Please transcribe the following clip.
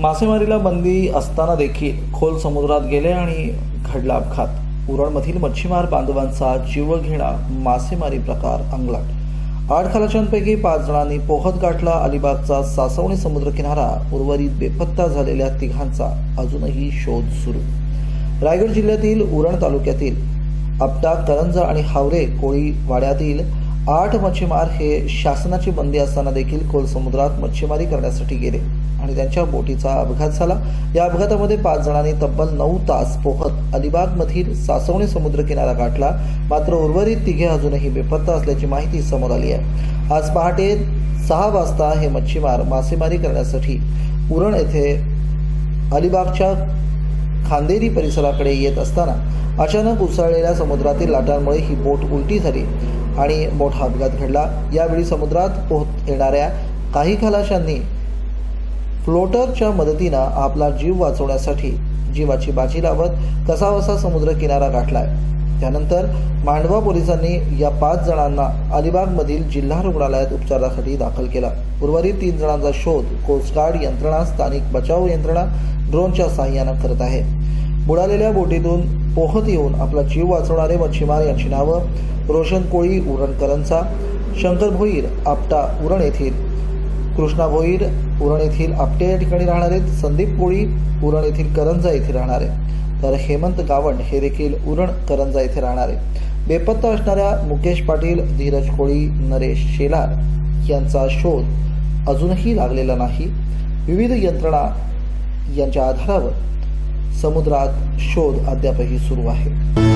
मासेमारीला बंदी असताना देखील खोल समुद्रात गेले आणि घडला अपघात. उरणमधील मच्छीमार बांधवांचा जीवघेणा मासेमारी प्रकार अंगलाट. आठ खलाशांपैकी पाच जणांनी पोहत गाठला. अलिबागचा सासवणी समुद्र किनारा उर्वरित बेपत्ता झालेल्या तिघांचा अजूनही शोध सुरू. रायगड जिल्ह्यातील उरण तालुक्यातील आपटा करंजा आणि हावरे कोळी वाड्यातील आठ मच्छीमार हे शासनाची बंदी असताना देखील खोल समुद्रात मच्छीमारी करण्यासाठी गेले आणि त्यांच्या बोटीचा अपघात झाला. या अपघातामध्ये पाच जणांनी तब्बल नऊ तास पोहत अलिबागमधील सासवणे समुद्र किनारा गाठला. मात्र उर्वरित तिघे अजूनही बेपत्ता असल्याची माहिती समोर आली आहे. आज पहाटे सहा वाजता हे मच्छीमार मासेमारी करण्यासाठी उरण येथे अलिबागच्या खांदेरी परिसराकडे येत असताना अचानक उसळलेल्या समुद्रातील लाटांमुळे ही बोट उलटी झाली. आणि मोठा अपघात घडला. यावेळी समुद्रात पोहत येणाऱ्या काही खलाशांनी फ्लोटरच्या मदतीनं आपला जीव वाचवण्यासाठी जीवाची बाजी लावत कसावसा समुद्र किनारा गाठलाय. त्यानंतर मांडवा पोलिसांनी या पाच जणांना अलिबागमधील जिल्हा रुग्णालयात उपचारासाठी दाखल केला. उर्वरित तीन जणांचा शोध कोस्टगार्ड यंत्रणा स्थानिक बचाव यंत्रणा ड्रोनच्या सहाय्यानं करत आहे. बुडालेल्या बोटीतून पोहत येऊन आपला जीव वाचवणारे मच्छीमार यांची नावं रोशन कोळी उरण करंचा शंकर भोईर आपटा उरण येथील. कृष्णा भोईर उरण येथील आपटे या ठिकाणी राहणारे संदीप कोळी उरण येथील करंजा येथे राहणारे. तर हेमंत गावंड हे देखील उरण करंजा येथे राहणारे. बेपत्ता असणाऱ्या मुकेश पाटील धीरज कोळी नरेश शेलार यांचा शोध अजूनही लागलेला नाही. विविध यंत्रणा यांच्या आधारावर समुद्रात शोध अद्यापही सुरू आहे.